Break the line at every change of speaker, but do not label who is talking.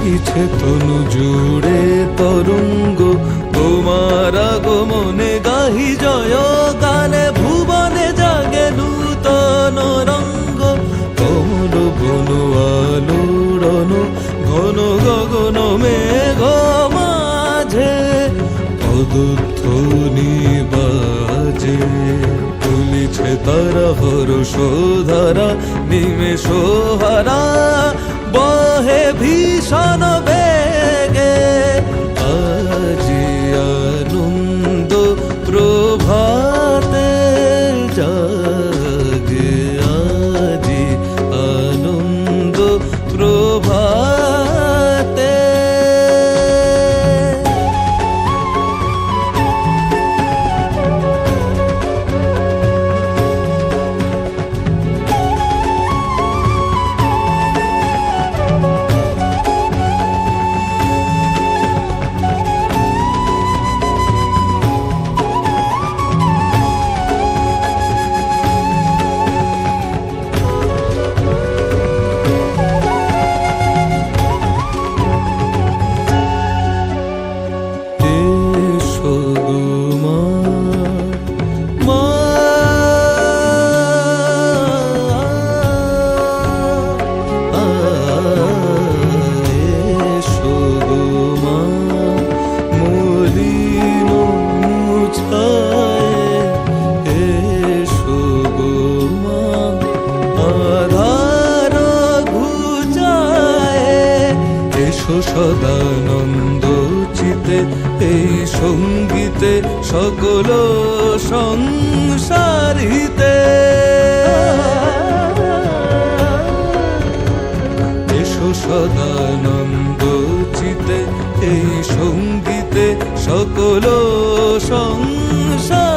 দুলিছে তনু জুড়ে তরঙ্গ। তোমার আগমনে গাহি জয়, গানে ভুবনে জাগে নূতন রঙ্গ। কমল বন আলোড়ন, ঘন গগন মেঘ মাঝে। পদধ্বনি বাজে তুলিছে তারা হরষ ধারা নিমেষ হারা। বহে ভীষণ সদানন্দ চিতে এই সঙ্গীতে সকল সংসারিতে এসো সদানন্দ চিতে এই সঙ্গীতে সকল সংসার